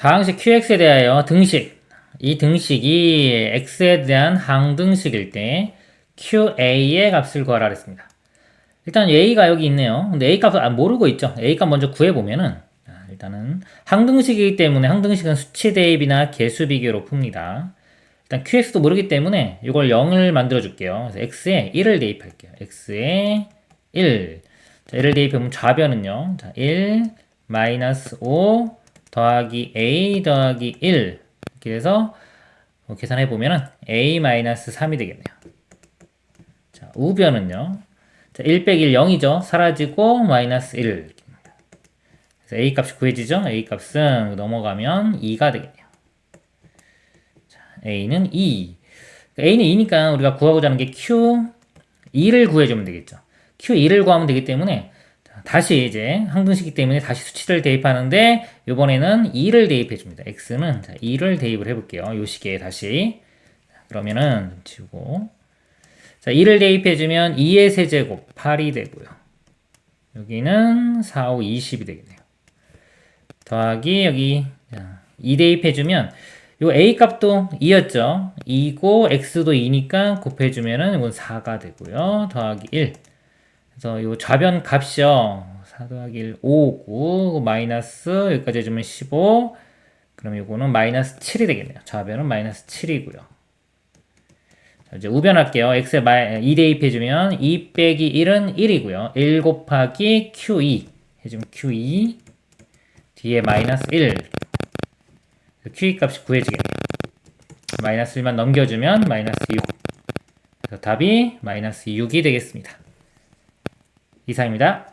다항식 qx에 대하여 등식. 이 등식이 x에 대한 항등식일 때 qa의 값을 구하라 그랬습니다. 일단 a가 여기 있네요. 근데 a 값을 안 모르고 있죠. a 값 먼저 구해보면은 자, 일단은 항등식이기 때문에 항등식은 수치 대입이나 개수 비교로 풉니다. 일단 qx도 모르기 때문에 이걸 0을 만들어 줄게요. 그래서 x에 1을 대입할게요. x에 1. 자, 1을 대입하면 좌변은요. 자, 1 마이너스 5 더하기 a 더하기 1 이렇게 해서 뭐 계산해 보면은 a 마이너스 3이 되겠네요. 자, 우변은요. 자, 1 빼기 1 0이죠. 사라지고 마이너스 1. 이렇게 됩니다. 그래서 a 값이 구해지죠. a 값은 넘어가면 2가 되겠네요. 자, a는 2. a는 2니까 우리가 구하고자 하는 게 q 2를 구해주면 되겠죠. q 2를 구하면 되기 때문에 자, 다시 이제 항등식이기 때문에 다시 수치를 대입하는데 이번에는 2를 대입해 줍니다. x는 자, 2를 대입을 해 볼게요. 요 시기에 다시 자, 그러면은 좀 지우고 자 2를 대입해 주면 2의 세제곱 8이 되고요. 여기는 4, 5, 20이 되겠네요. 더하기 여기 자, 2 대입해 주면 요 a 값도 2였죠. 2고 x도 2니까 곱해 주면은 이건 4가 되고요. 더하기 1. 그래서 요 좌변 값이요. 4 더하기 1, 5고 마이너스 여기까지 해주면 15. 그럼 요거는 마이너스 7이 되겠네요. 좌변은 마이너스 7이고요. 자, 이제 우변할게요. x에 2 대입해주면 2 빼기 1은 1이고요. 1 곱하기 q2 해주면 q2 뒤에 마이너스 1 q2 값이 구해지겠네요. 마이너스 1만 넘겨주면 마이너스 6 그래서 답이 마이너스 6이 되겠습니다. 이상입니다.